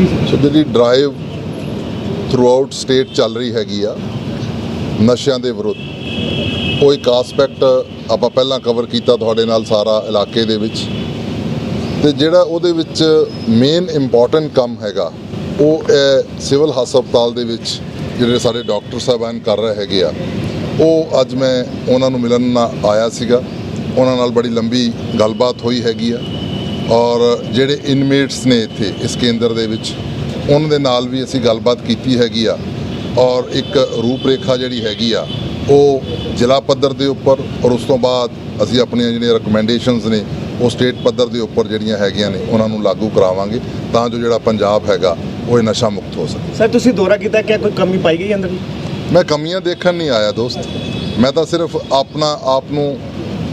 ਸੋ ਜਿਹੜੀ drive throughout state ਚੱਲ ਰਹੀ ਹੈਗੀ ਆ, ਨਸ਼ਿਆਂ ਦੇ ਵਿਰੁੱਧ, ਉਹ ਇੱਕ ਆਸਪੈਕਟ ਆਪਾਂ ਪਹਿਲਾਂ ਕਵਰ ਕੀਤਾ ਤੁਹਾਡੇ ਨਾਲ ਸਾਰਾ ਇਲਾਕੇ ਦੇ ਵਿੱਚ। ਤੇ ਜਿਹੜਾ ਉਹਦੇ ਵਿੱਚ ਮੇਨ ਇੰਪੋਰਟੈਂਟ ਕੰਮ ਹੈਗਾ, ਉਹ ਇਹ ਸਿਵਲ ਹਸਪਤਾਲ ਦੇ ਵਿੱਚ ਜਿਹੜੇ ਸਾਡੇ ਡਾਕਟਰ ਸਾਹਿਬਾਨ ਕਰ ਰਹੇ ਹੈਗੇ ਆ, ਉਹ ਅੱਜ ਮੈਂ ਉਹਨਾਂ ਨੂੰ ਮਿਲਣ ਨਾ ਆਇਆ ਸੀਗਾ। ਉਹਨਾਂ ਨਾਲ ਬੜੀ ਲੰਬੀ ਗੱਲਬਾਤ ਹੋਈ ਹੈਗੀ ਆ। ਔਰ ਜਿਹੜੇ ਇਨਮੇਟਸ ਨੇ ਇੱਥੇ ਇਸ ਕੇਂਦਰ ਦੇ ਵਿੱਚ ਉਹਨਾਂ ਦੇ ਨਾਲ ਵੀ ਅਸੀਂ ਗੱਲਬਾਤ ਕੀਤੀ ਹੈਗੀ ਆ। ਔਰ ਇੱਕ ਰੂਪਰੇਖਾ ਜਿਹੜੀ ਹੈਗੀ ਆ ਉਹ ਜ਼ਿਲ੍ਹਾ ਪੱਧਰ ਦੇ ਉੱਪਰ ਔਰ ਉਸ ਤੋਂ ਬਾਅਦ ਅਸੀਂ ਆਪਣੀਆਂ ਜਿਹੜੀਆਂ ਰეკਮੈਂਡੇਸ਼ਨਸ ਨੇ ਉਹ ਸਟੇਟ ਪੱਧਰ ਦੇ ਉੱਪਰ ਜਿਹੜੀਆਂ ਹੈਗੀਆਂ ਨੇ ਉਹਨਾਂ ਨੂੰ ਲਾਗੂ ਕਰਾਵਾਂਗੇ ਤਾਂ ਜੋ ਜਿਹੜਾ ਪੰਜਾਬ ਹੈਗਾ ਉਹ ਨਸ਼ਾ ਮੁਕਤ ਹੋ ਸਕੇ। ਸਰ ਤੁਸੀਂ ਦੌਰਾ ਕੀਤਾ ਕਿ ਕੋਈ ਕਮੀ ਪਾਈ ਗਈ ਅੰਦਰ ਮੈਂ ਕਮੀਆਂ ਦੇਖਣ ਨਹੀਂ ਆਇਆ ਦੋਸਤ। ਮੈਂ ਤਾਂ ਸਿਰਫ ਆਪਣਾ ਆਪ ਨੂੰ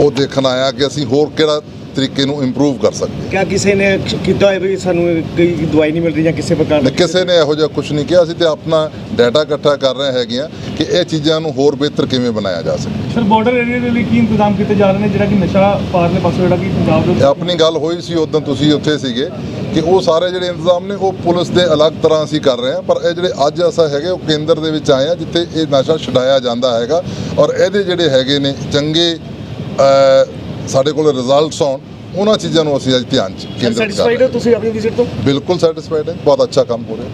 ਉਹ ਦੇਖਣ ਆਇਆ ਕਿ ਅਸੀਂ ਹੋਰ ਕਿਹੜਾ ਤਰੀਕੇ ਨੂੰ ਇੰਪਰੂਵ ਕਰ ਸਕਦੇ ਕਿਆ ਕਿਸੇ ਨੇ ਕੀਤਾ ਹੋਇਆ ਵੀ ਸਾਨੂੰ ਕੋਈ ਦਵਾਈ ਨਹੀਂ ਮਿਲ ਰਹੀ ਜਾਂ ਕਿਸੇ ਪ੍ਰਕਾਰ ਨੇ ਕਿਸੇ ਨੇ ਇਹੋ ਜਿਹਾ ਕੁਝ ਨਹੀਂ ਕਿਹਾ। ਅਸੀਂ ਤੇ ਆਪਣਾ ਡਾਟਾ ਇਕੱਠਾ ਕਰ ਰਹੇ ਹੈਗੇ ਆ ਕਿ ਇਹ ਚੀਜ਼ਾਂ ਨੂੰ ਹੋਰ ਬਿਹਤਰ ਕਿਵੇਂ ਬਣਾਇਆ ਜਾ ਸਕੇ। ਸਰ ਬਾਰਡਰ ਏਰੀਆ ਦੇ ਲਈ ਕੀ ਇੰਤਜ਼ਾਮ ਕੀਤੇ ਜਾ ਰਹੇ ਨੇ? ਜਿਹੜਾ ਕਿ ਨਸ਼ਾ ਪਾਰਲੇ ਪਾਸੋਂ ਜਿਹੜਾ ਕਿ ਪੰਜਾਬ ਦੇ ਇਹ ਆਪਣੀ ਗੱਲ ਹੋਈ ਸੀ ਉਦੋਂ ਤੁਸੀਂ ਉੱਥੇ ਸੀਗੇ ਕਿ ਉਹ ਸਾਰੇ ਜਿਹੜੇ ਇੰਤਜ਼ਾਮ ਨੇ ਉਹ ਪੁਲਿਸ ਦੇ ਅਲੱਗ ਤਰ੍ਹਾਂ ਅਸੀਂ ਕਰ ਰਹੇ ਹਾਂ। ਪਰ ਇਹ ਜਿਹੜੇ ਅੱਜ ਅਸਾਂ ਹੈਗੇ ਉਹ ਕੇਂਦਰ ਦੇ ਵਿੱਚ ਆਏ ਆ ਜਿੱਥੇ ਇਹ ਨਸ਼ਾ ਛਡਾਇਆ ਜਾਂਦਾ ਹੈਗਾ। ਔਰ ਇਹਦੇ ਜਿਹੜੇ ਹੈਗੇ ਨੇ ਚੰਗੇ ਅ, ਸਾਡੇ ਕੋਲ ਰਿਜ਼ਲਟਸ ਆਉਣ ਉਹਨਾਂ ਚੀਜ਼ਾਂ ਨੂੰ ਅਸੀਂ ਅੱਜ ਧਿਆਨ ਚ ਕੇਂਦਰਿਤ ਕਰ ਸੈਟੀਸਫਾਈਡ ਰਹੇ ਹੋ। ਤੁਸੀਂ ਆਪਣੀ ਵਿਜ਼ਿਟ ਤੋਂ? ਹਾਂ ਬਿਲਕੁਲ ਸੈਟੀਸਫਾਈਡ ਹੈ। ਬਹੁਤ ਅੱਛਾ ਕੰਮ ਹੋ ਰਿਹਾ।